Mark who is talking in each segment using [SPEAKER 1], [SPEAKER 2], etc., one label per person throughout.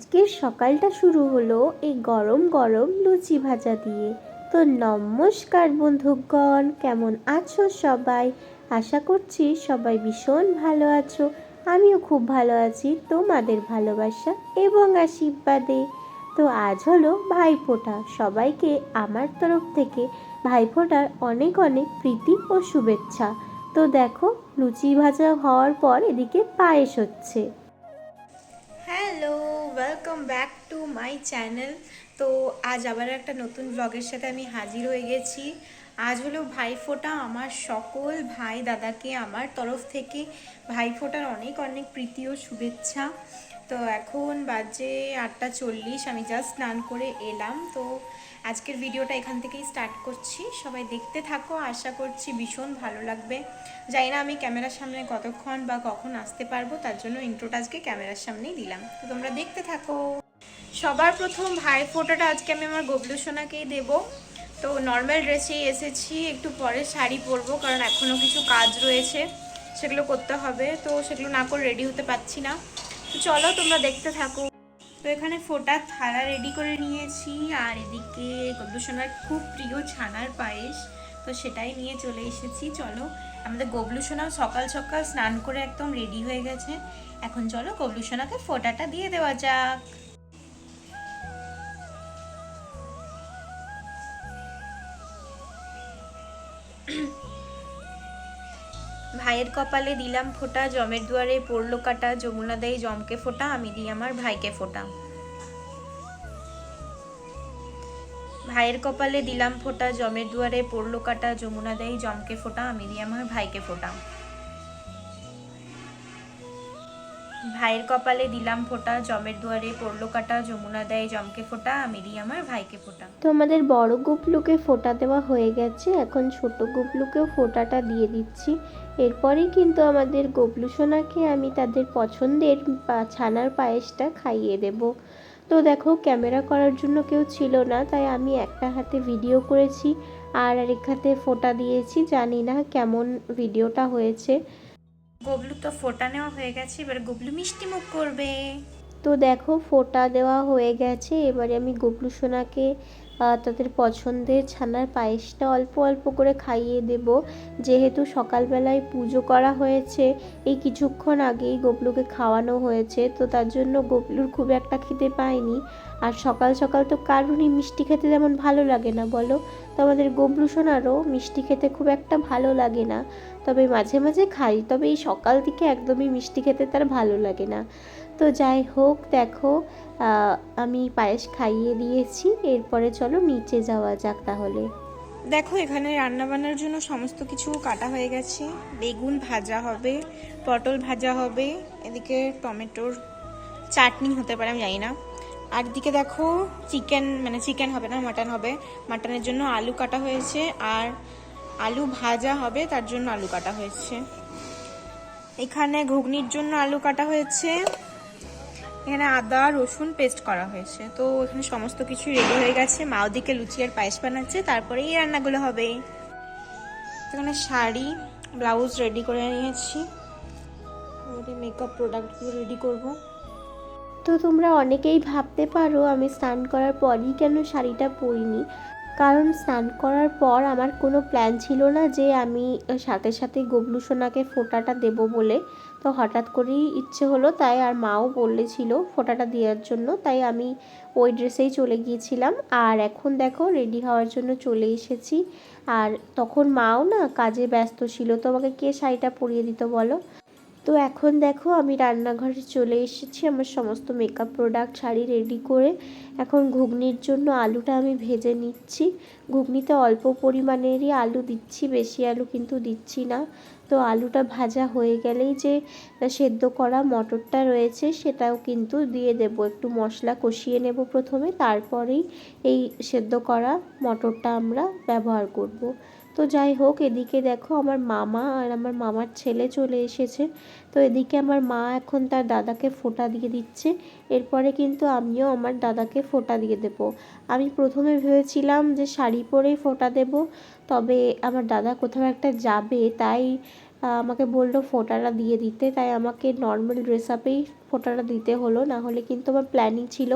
[SPEAKER 1] আজকের সকালটা শুরু হলো এই গরম গরম লুচি ভাজা দিয়ে। তো নমস্কার বন্ধুগণ, কেমন আছো সবাই? আশা করছি সবাই ভীষণ ভালো আছো। আমিও খুব ভালো আছি, তোমাদের ভালোবাসা এবং আশীর্বাদে। তো আজ হলো ভাইফোঁটা। সবাইকে আমার তরফ থেকে ভাইফোঁটার অনেক অনেক প্রীতি ও শুভেচ্ছা। তো দেখো, লুচি ভাজা হওয়ার পর এদিকে পায়েস হচ্ছে।
[SPEAKER 2] Welcome back to my channel তো আজ আবার একটা নতুন ব্লগের সাথে আমি হাজির হয়ে গেছি। আজ হলো ভাইফোঁটা আমার সকল ভাই দাদাকে আমার তরফ থেকে। ভাইফোঁটার অনেক অনেক প্রীতি ও শুভেচ্ছা। তো এখন বাজে আটটা চল্লিশ, আমি জাস্ট স্নান করে এলাম। তো আজকের ভিডিওটা এখান থেকেই স্টার্ট করছি। সবাই দেখতে থাকো, আশা করছি ভীষণ ভালো লাগবে। জানি না আমি ক্যামেরার সামনে কতক্ষণ বা কখন আসতে পারব, তার জন্য ইন্ট্রোটা আজকে ক্যামেরার সামনেই দিলাম। তো তোমরা দেখতে থাকো। সবার প্রথম ভাই ফোটোটা আজকে আমি আমার গবলু সোনাকেই দেবো। তো নর্মাল ড্রেসেই এসেছি, একটু পরে শাড়ি পরবো, কারণ এখনও কিছু কাজ রয়েছে, সেগুলো করতে হবে। তো সেগুলো না করে রেডি হতে পারছি না। তো চলো তোমরা দেখতে থাকো। তো এখানে ফোটা থালা রেডি করে নিয়েছি, আর এদিকে গবলুসোনার খুব প্রিয় ছানার পায়েস, তো সেটাই নিয়ে চলে এসেছি। চলো, আমাদের গবলুসোনাও সকাল সকাল স্নান করে একদম রেডি হয়ে গেছে। এখন চলো গবলু সোনাকে ফোটাটা দিয়ে দেওয়া যাক। ভাইয়ের কপালে দিলাম ফোঁটা, জমের দুয়ারে পড়ল কাটা, যমুনা দেয় জমকে ফোঁটা, আমি দিই আমার ভাইকে ফোঁটা। ভাইয়ের কপালে দিলাম ফোঁটা, জমের দুয়ারে পড়ল কাটা, যমুনা দেয় জমকে ফোঁটা, আমি দিই আমার ভাইকে ফোঁটা। ভাইয়ের কপালে দিলাম ফোঁটা, জমের দুয়ারে পড়ল কাটা, যমুনা দেয় জমকে ফোঁটা, আমি দিই আমার ভাইকে ফোঁটা।
[SPEAKER 1] তো আমাদের বড় গুপলুকে ফোঁটা দেওয়া হয়ে গেছে, এখন ছোট গুপলুকেও ফোঁটাটা দিয়ে দিচ্ছি। এরপরেই কিন্তু আমাদের গবলু সোনাকে আমি তাদের পছন্দের ছানার পায়েসটা খাইয়ে দেব। তো দেখো ক্যামেরা করার জন্য কেউ ছিল না তাই আমি একটা হাতে ভিডিও করেছি আর আরেক হাতে ফোটা দিয়েছি। জানি না কেমন ভিডিওটা হয়েছে।
[SPEAKER 2] গবলু তো ফোটা নেওয়া হয়ে গেছে এবার গবলু মিষ্টি মুখ করবে।
[SPEAKER 1] তো দেখো ফোটা দেওয়া হয়ে গেছে। এবারে আমি গবলু সোনাকে তাদের পছন্দের ছানার পায়েসটা অল্প অল্প করে খাইয়ে দেব। যেহেতু সকালবেলায় পুজো করা হয়েছে, এই কিছুক্ষণ আগেই গবলুকে খাওয়ানো হয়েছে, তো তার জন্য গবলুর খুব একটা খেতে পায়নি। আর সকাল সকাল তো কারুরই মিষ্টি খেতে তেমন ভালো লাগে না, বলো? তো আমাদের গবলু সোনারও মিষ্টি খেতে খুব একটা ভালো লাগে না। তবে মাঝে মাঝে খাই, তবে এই সকাল থেকে একদমই মিষ্টি খেতে তার ভালো লাগে না। তো যাই হোক, দেখো আমি পায়েস খাইয়ে দিয়েছি। এরপরে চলো নিচে যাওয়া যাক তাহলে।
[SPEAKER 2] দেখো, এখানে রান্না বান্নার জন্য সমস্ত কিছু কাটা হয়ে গেছে। বেগুন ভাজা হবে, পটল ভাজা হবে, এদিকে টমেটোর চাটনি হতে পারে, আমি জানি না। আর এদিকে দেখো, চিকেন মানে চিকেন হবে না, মাটন হবে। মাটনের জন্য আলু কাটা হয়েছে, আর আলু ভাজা হবে, তার জন্য আলু কাটা হয়েছে। এখানে ঘুগনির জন্য আলু কাটা হয়েছে। এখানে আদা, রসুন পেস্ট করা হয়েছে। তো এখানে সমস্ত কিছু রেডি হয়ে গেছে। মা ওদিকে লুচি আর পায়েস বানাচ্ছে তারপরে এই রান্নাগুলো হবে। এখানে শাড়ি ব্লাউজ রেডি করে নিয়েছি। মেকআপ প্রোডাক্টগুলো রেডি করব।
[SPEAKER 1] তো তোমরা অনেকেই ভাবতে পারো আমি স্নান করার পরই কেন শাড়িটা পরিনি। কারণ স্নান করার পর আমার কোনো প্ল্যান ছিল না যে আমি সাথে সাথে গবলু সোনাকে ফোঁটাটা দেব বলে। তো হঠাৎ করেই ইচ্ছে হলো, তাই আর মাও বলেছিল ফোঁটাটা দেওয়ার জন্য, তাই আমি ওই ড্রেসেই চলে গিয়েছিলাম। আর এখন দেখো রেডি হওয়ার জন্য চলে এসেছি। আর তখন মাও না কাজে ব্যস্ত ছিল, তো আমাকে কে শাড়িটা পরিয়ে দিত বলো? তো এখন দেখো, আমি রান্নাঘরে চলে এসেছি, আমার সমস্ত মেকআপ প্রোডাক্ট শাড়ি রেডি করে। এখন ঘুগনির জন্য আলুটা আমি ভেজে নিচ্ছি। ঘুগনিতে অল্প পরিমাণেরই আলু দিচ্ছি, বেশি আলু কিন্তু দিচ্ছি না। তো আলুটা ভাজা হয়ে গেলেই যে সেদ্ধ করা মটরটা রয়েছে সেটাও কিন্তু দিয়ে দেব। একটু মশলা কষিয়ে নেব প্রথমে, তারপরেই এই সেদ্ধ করা মটরটা আমরা ব্যবহার করব। তো যাই হোক, এদিকে দেখো আমার মামা আর আমার মামার ছেলে চলে এসেছে। তো এদিকে আমার মা এখন তার দাদাকে ফোঁটা দিয়ে দিচ্ছে। এরপরে কিন্তু আমিও আমার দাদাকে ফোঁটা দিয়ে দেব। আমি প্রথমে ভেবেছিলাম যে শাড়ি পরেই ফোঁটা দেব, তবে আমার দাদা কোথাও একটা যাবে, তাই আমাকে বলল ফোটাটা দিয়ে দিতে, তাই আমাকে নর্মাল ড্রেস আপেই ফোটাটা দিতে হলো। না হলে কিন্তু আমার প্ল্যানিং ছিল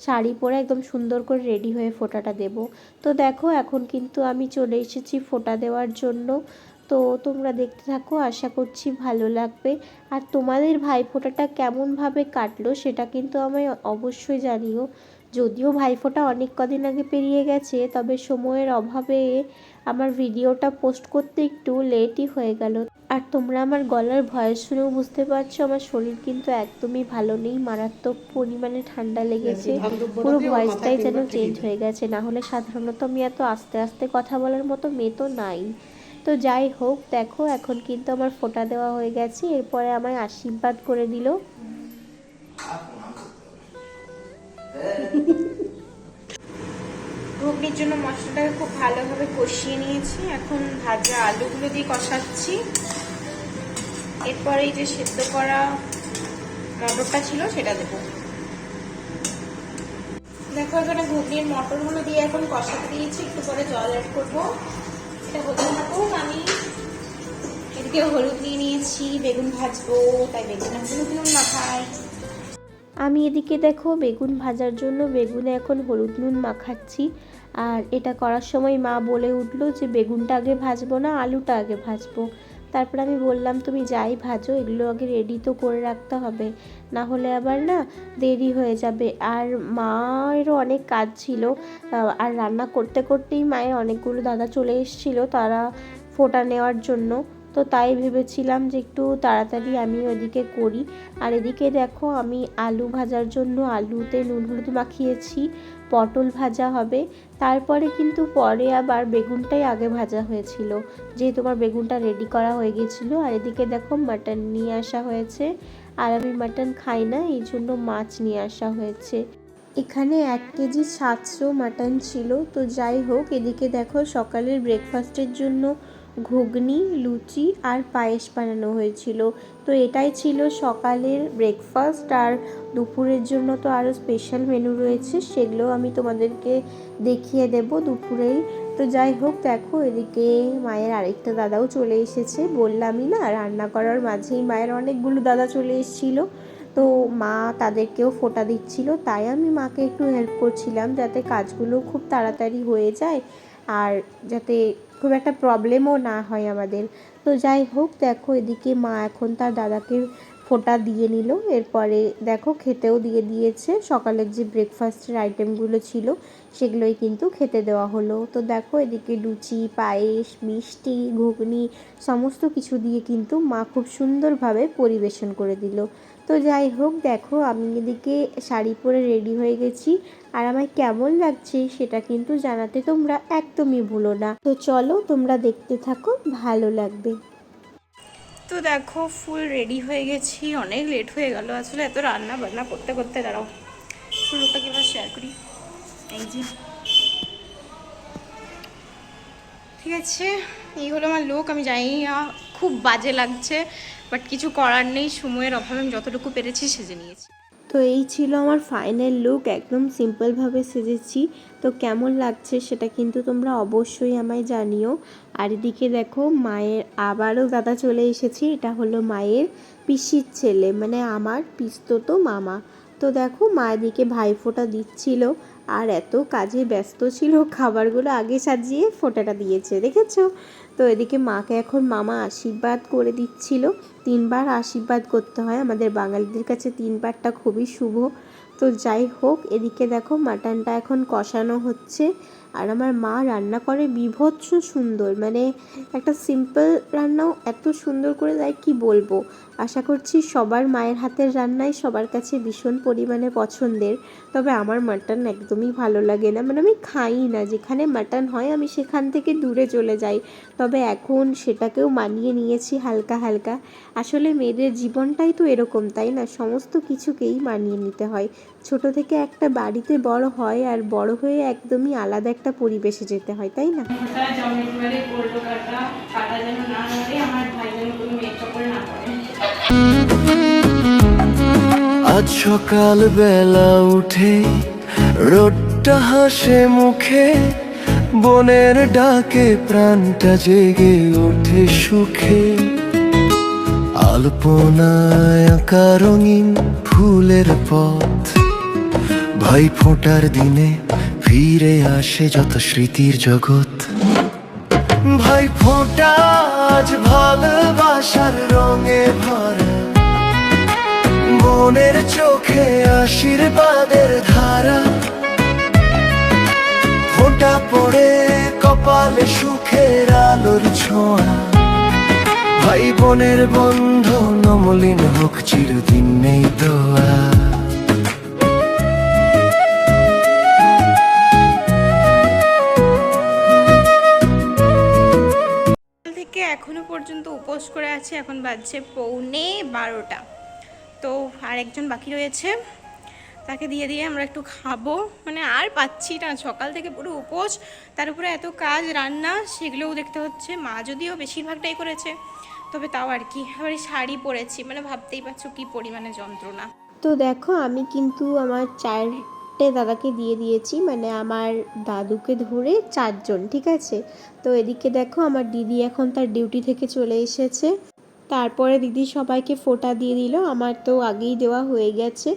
[SPEAKER 1] শাড়ি পরে একদম সুন্দর করে রেডি হয়ে ফোটাটা দেব। তো দেখো, এখন কিন্তু আমি চলে এসেছি ফোটা দেওয়ার জন্য। তো তোমরা দেখতে থাকো, আশা করছি ভালো লাগবে। আর তোমাদের ভাইফোঁটাটা কেমনভাবে কাটলো সেটা কিন্তু আমায় অবশ্যই জানিও। যদিও ভাইফোঁটা অনেক কদিন আগে পেরিয়ে গেছে, তবে সময়ের অভাবে আমার ভিডিওটা পোস্ট করতে একটু লেটই হয়ে গেল। আর তোমরা আমার গলার ভয়েস শুনেও বুঝতে পারছ আমার শরীর কিন্তু একদমই ভালো নেই মারাত্মক পরিমাণে ঠান্ডা লেগেছে। পুরো ভয়েসটাই যেন চেঞ্জ হয়ে গেছে না হলে সাধারণত আমি এত আস্তে আস্তে কথা বলার মতো মেয়ে তো নাই। তো যাই হোক দেখো এখন কিন্তু আমার ফোঁটা দেওয়া হয়ে গেছে এরপরে আমায় আশীর্বাদ করে দিল।
[SPEAKER 2] ঘুগনির জন্য মশলাটাকে খুব ভালোভাবে কষিয়ে নিয়েছি। এখন ভাজা আলুগুলো দিয়ে কষাচ্ছি। এরপরে এই যে সেদ্ধ করা মটরটা ছিল সেটা দেবো। দেখো, এখানে ঘুগনির মটরগুলো দিয়ে এখন কষাতে দিয়েছি। একটু পরে জল অ্যাড করব। এটা হতে থাকুক, আমি এদিকে হলুদ নিয়ে নিয়েছি, বেগুন ভাজবো, তাই বেগুন হলুদ নুন মাখাই
[SPEAKER 1] আমি এদিকে দেখো বেগুন ভাজার জন্য বেগুনে এখন হলুদ নুন মাখাচ্ছি। আর এটা করার সময় মা বলে উঠল যে বেগুনটা আগে ভাজবো না, আলুটা আগে ভাজবো। তারপর আমি বললাম, তুমি যাই ভাজো, এগুলো আগে রেডি তো করে রাখতে হবে। না হলে আবার না দেরি হয়ে যাবে। আর মায়েরও অনেক কাজ ছিল। আর রান্না করতে করতেই মায়ের অনেকগুলো দাদা চলে এসেছিল তারা ফোটা নেওয়ার জন্য। তো তাই ভেবেছিলাম যে একটু তাড়াতাড়ি আমি ওদিকে করি। আর এদিকে দেখো আমি আলু ভাজার জন্য আলুতে নুন হলুদ মাখিয়েছি, পটল ভাজা হবে। তারপরে কিন্তু পরে আবার বেগুনটাই আগে ভাজা হয়েছিল। যেহেতু আমার বেগুনটা রেডি করা হয়ে গেছিল, আর এদিকে দেখো মাটন নিয়ে আসা হয়েছে। আর আমি মাটন খাই না, এই জন্য মাছ নিয়ে আসা হয়েছে। এখানে এক কেজি সাতশো মাটন ছিল। তো যাই হোক, এদিকে দেখো সকালের ব্রেকফাস্টের জন্য ঘুগনি, লুচি আর পায়েস বানানো হয়েছিল। তো এটাই ছিল সকালের ব্রেকফাস্ট আর দুপুরের জন্য তো আরও স্পেশাল মেনু রয়েছে সেগুলো আমি তোমাদেরকে দেখিয়ে দেব দুপুরেই। তো যাই হোক, দেখো এদিকে মায়ের আরেকটা দাদাও চলে এসেছে। বললামই না, রান্না করার মাঝেই মায়ের অনেকগুলো দাদা চলে এসেছিল। তো মা তাদেরকেও ফোটা দিচ্ছিল, তাই আমি মাকে একটু হেল্প করছিলাম যাতে কাজগুলো খুব তাড়াতাড়ি হয়ে যায় আর যাতে খুব একটা প্রবলেমও না হয় আমাদের। তো যাই হোক, দেখো এদিকে মা এখন তার দাদাকে ফোঁটা দিয়ে নিল। এরপরে দেখো খেতেও দিয়ে দিয়েছে। সকালের যে ব্রেকফাস্টের আইটেমগুলো ছিল, সেগুলোই কিন্তু খেতে দেওয়া হলো। তো দেখো এদিকে লুচি, পায়েস, মিষ্টি, ঘুগনি, সমস্ত কিছু দিয়ে কিন্তু মা খুব সুন্দরভাবে পরিবেশন করে দিল। তো যাই হোক, দেখো আমি এদিকে শাড়ি পরে রেডি হয়ে গেছি। আর আমায় কেমন লাগছে সেটা কিন্তু জানাতে তোমরা একদমই ভুলো না। তো চলো তোমরা দেখতে থাকো, ভালো লাগবে।
[SPEAKER 2] তো দেখো ফুল রেডি হয়ে গেছি। অনেক লেট হয়ে গেল। আসলে এত রান্না বান্না করতে করতে, দাঁড়াও। ফুলটা কীভাবে শেয়ার করি? এই যে। ঠিক আছে, এই হলো আমার লোক আমি না খুব বাজে লাগছে বাট কিছু করার নেই। সময়ের অভাবে আমি যতটুকু পেরেছি সেজে নিয়েছি।
[SPEAKER 1] তো এই ছিল আমার ফাইনাল লুক একদম সিম্পলভাবে সেজেছি। তো কেমন লাগছে সেটা কিন্তু তোমরা অবশ্যই আমায় জানিও। আর এদিকে দেখো, মায়ের আবারও দাদা চলে এসেছে। এটা হলো মায়ের পিসির ছেলে মানে আমার পিস্তত মামা। তো দেখো, মা এদিকে ভাইফোঁটা দিচ্ছিল আর এত কাজে ব্যস্ত ছিল, খাবারগুলো আগে সাজিয়ে ফোঁটাটা দিয়েছে, দেখেছ? তো এদিকে মাকে এখন মামা আশীর্বাদ করে দিচ্ছিল, তিনবার আশীর্বাদ করতে হয়, আমাদের বাঙালিদের কাছে তিনবারটা খুবই শুভ। তো যাই হোক, এদিকে দেখো, মাটনটা এখন কষানো হচ্ছে আর আমার মা রান্না করে বিভৎস সুন্দর। মানে একটা সিম্পল রান্নাও এত সুন্দর করে দেয়, কি বলব? আশা করছি সবার মায়ের হাতের রান্নাই সবার কাছে ভীষণ পরিমাণে পছন্দের। তবে আমার মাটন একদমই ভালো লাগে না। মানে আমি খাই না। যেখানে মাটন হয়, আমি সেখান থেকে দূরে চলে যাই। তবে এখন সেটাকেও মানিয়ে নিয়েছি হালকা হালকা। আসলে মেয়েদের জীবনটাই তো এরকম, তাই না? সমস্ত কিছুকেই মানিয়ে নিতে হয়। ছোট থেকে একটা বাড়িতে বড় হয় আর বড় হয়ে একদমই আলাদা একটা পরিবেশে যেতে হয় তাই না?
[SPEAKER 3] আজ সকাল বেলা উঠে রোদটা হাসে মুখে বনের ডাকে প্রাণটা জেগে ওঠে সুখে। আলপনায় আঁকা রঙিন ফুলের পথ। ভাই ফোঁটার দিনে ফিরে আসে যত স্মৃতির জগৎ। ভাই ফোঁটা, আজ ভালোবাসার রঙে ভরা। মনের চোখে আশীর্বাদের ধারা। ফোঁটা পড়ে কপালে সুখের আলোর ছোঁয়া। ভাই বোনের বন্ধন অমলিন হোক চিরদিন নেই দোয়া।
[SPEAKER 2] পর্যন্ত উপোস করে আছি। এখন বাজছে পৌনে বারোটা। তো আর একজন বাকি রয়েছে। তাকে দিয়ে দিয়ে আমরা একটু খাব। মানে আর পাচ্ছি না। সকাল থেকে পুরো উপোস। তার উপরে এত কাজ রান্না, সেগুলোও দেখতে হচ্ছে। মা যদিও বেশিরভাগটাই করেছে, তবে তাও আর কি। আবার শাড়ি পরেছি। মানে ভাবতেই পারছ কী পরিমাণে যন্ত্রণা।
[SPEAKER 1] তো দেখো, আমি কিন্তু আমার চারটে দাদাকে দিয়ে দিয়েছি মানে আমার দাদুকে ধরে চারজন, ঠিক আছে? তো এদিকে দেখো আমার দিদি এখন তার ডিউটি থেকে চলে এসেছে। তারপরে দিদি সবাইকে ফোঁটা দিয়ে দিল, আমার তো আগেই দেওয়া হয়ে গেছে।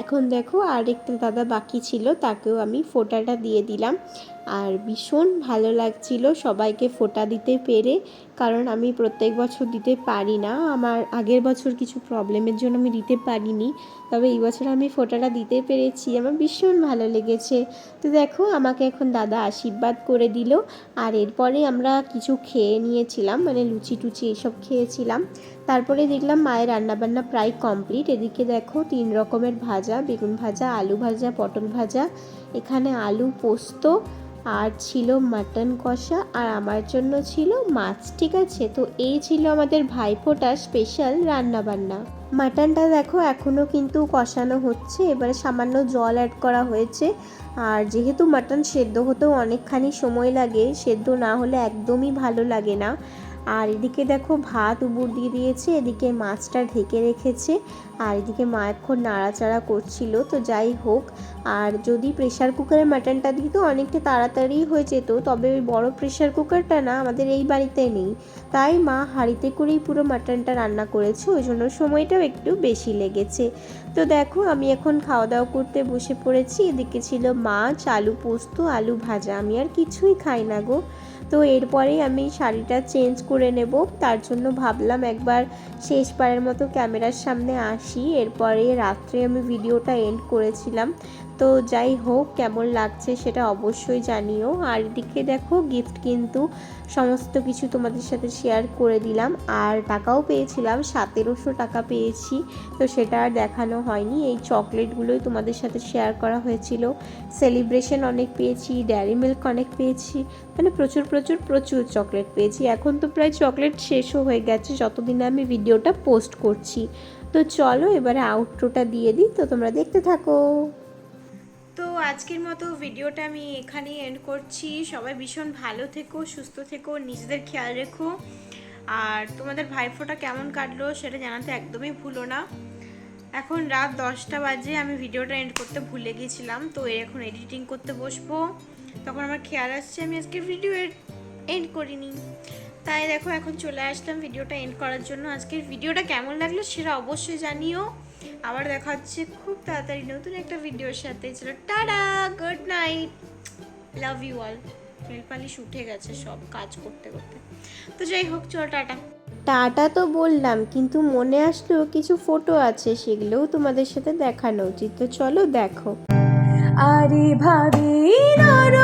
[SPEAKER 1] এখন দেখো আরেকটা দাদা বাকি ছিল, তাকেও আমি ফোটাটা দিয়ে দিলাম। আর ভীষণ ভালো লাগছিল সবাইকে ফোটা দিতে পেরে। কারণ আমি প্রত্যেক বছর দিতে পারি না। আমার আগের বছর কিছু প্রবলেমের জন্য আমি দিতে পারিনি। তবে এই বছর আমি ফোঁটাটা দিতে পেরেছি। আমার ভীষণ ভালো লেগেছে। তো দেখো, আমাকে এখন দাদা আশীর্বাদ করে দিল। আর এরপরে আমরা কিছু খেয়ে নিয়েছিলাম মানে লুচি টুচি এসব খেয়েছিলাম। তারপরে দেখলাম মায়ের রান্নাবান্না প্রায় কমপ্লিট। এদিকে দেখো, তিন রকমের ভাজা, বেগুন ভাজা, আলু ভাজা, পটল ভাজা, এখানে আলু পোস্ত আর ছিল মাটন কষা আর আমার জন্য ছিল মাছ, ঠিক আছে? তো এই ছিল আমাদের ভাইফোঁটার স্পেশাল রান্নাবান্না। মাটনটা দেখো এখনও কিন্তু কষানো হচ্ছে। এবারে সামান্য জল অ্যাড করা হয়েছে। আর যেহেতু মাটন সেদ্ধ হতেও অনেকখানি সময় লাগে, সেদ্ধ না হলে একদমই ভালো লাগে না। আর এদিকে দেখো ভাত উবুর দিয়ে দিয়েছে, এদিকে মাছটা ঢেকে রেখেছে। আর এদিকে মা এখন নাড়াচাড়া করছিল, তো যাই হোক। আর যদি প্রেশার কুকারে মাটনটা দিত, অনেকটা তাড়াতাড়ি হয়ে যেত। তবে ওই বড় প্রেশার কুকারটা না আমাদের এই বাড়িতে নেই। তাই মা হাঁড়িতে করেই পুরো মাটনটা রান্না করেছে। ওই জন্য সময়টাও একটু বেশি লেগেছে। তো দেখো, আমি এখন খাওয়া দাওয়া করতে বসে পড়েছি। এদিকে ছিল মাছ, আলু পোস্ত, আলু ভাজা। আমি আর কিছুই খাই না গো। তো এরপরে আমি শাড়িটা চেঞ্জ করে নেব। তার জন্য ভাবলাম একবার শেষবারের মতো ক্যামেরার সামনে আসি এরপরে রাত্রে আমি ভিডিওটা এন্ড করেছিলাম। তো যাই হোক, কেমন লাগছে সেটা অবশ্যই জানিও। আর এদিকে দেখো গিফট কিন্তু সমস্ত কিছু তোমাদের সাথে শেয়ার করে দিলাম। আর টাকাও পেয়েছিলাম, সতেরোশো টাকা পেয়েছি। তো সেটা আর দেখানো হয়নি। এই চকলেটগুলোই তোমাদের সাথে শেয়ার করা হয়েছিল। সেলিব্রেশন অনেক পেয়েছি ড্যারি মিল্ক অনেক পেয়েছি। মানে প্রচুর প্রচুর প্রচুর চকলেট পেয়েছি। এখন তো প্রায় চকলেট শেষও হয়ে গেছে, যতদিনে আমি ভিডিওটা পোস্ট করছি। তো চলো, এবারে আউটরোটা দিয়ে দিই, তো তোমরা দেখতে থাকো।
[SPEAKER 2] তো আজকের মতো ভিডিওটা আমি এখানেই এন্ড করছি। সবাই ভীষণ ভালো থেকো, সুস্থ থেকো, নিজেদের খেয়াল রেখো। আর তোমাদের ভাইফোঁটা কেমন কাটলো সেটা জানাতে একদমই ভুলো না। এখন রাত দশটা বাজে, আমি ভিডিওটা এন্ড করতে ভুলে গিয়েছিলাম তো এর এখন এডিটিং করতে বসবো। তখন আমার খেয়াল আসছে, আমি আজকে ভিডিও এন্ড করিনি। তাই দেখো এখন চলে আসলাম ভিডিওটা এন্ড করার জন্য। আজকের ভিডিওটা কেমন লাগল সেটা অবশ্যই জানিও। আবার দেখা হচ্ছে খুব তাড়াতাড়ি নতুন একটা ভিডিওর সাথে। চলো tata good night love you all nail polish উঠে গেছে সব কাজ করতে করতে। তো যাই হোক চলো টাটা।
[SPEAKER 1] টাটা তো বললাম কিন্তু মনে আসলো কিছু ফটো আছে সেগুলোও তোমাদের সাথে দেখানো উচিত। তো চলো দেখো।
[SPEAKER 4] আরে ভাবি নর